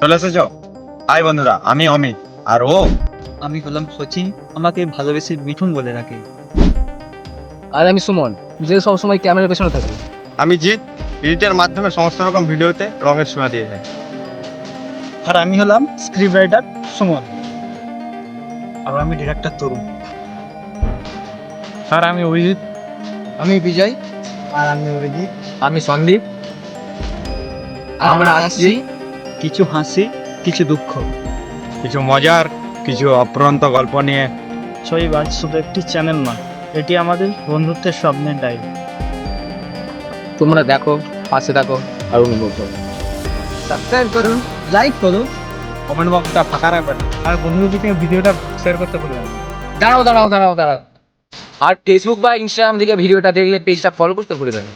চলে এসেছ হাই বন্ধুরা আমি অমিত আর ও। আমি হলাম সচিন আমাকে ভালোবেসে মিঠুন বলে রাখে আর আমি সুমন যে সবসময় ক্যামেরার পেছনে থাকে। আমি জিৎ এডিটের মাধ্যমে সমস্ত রকম ভিডিওতে রঙের ছোঁয়া দিয়ে যায় আর আমি হলাম স্ক্রিপ্ট রাইটার সুমন। আর আমি ডিরেক্টর তরুণ। আর আমি অভিজিৎ। আমি বিজয়। আর আমি অরিজিৎ আমি সন্দীপ। আমরা আসছি কিছু হাসি কিছু দুঃখ। কিছু মজার কিছু অপ্রান্ত গল্প নিয়ে। ছয় বাজ শুধু একটি চ্যানেল নয় এটি আমাদের বন্ধুত্বের স্বপ্নের ডায়েরি তোমরা দেখো পাশে থাকো আর অনুভব করো। সাবস্ক্রাইব করুন লাইক করুন কমেন্ট বক্সটা ফাঁকা রাখবেন। আর বন্ধুদেরকে ভিডিওটা শেয়ার করতে ভুলবেন না। দাঁড়াও দাঁড়াও দাঁড়াও দাঁড়াও। আর ফেসবুক বা ইনস্টাগ্রাম থেকে ভিডিওটা দেখলে পেজটা ফলো করতে ভুলে যাবেন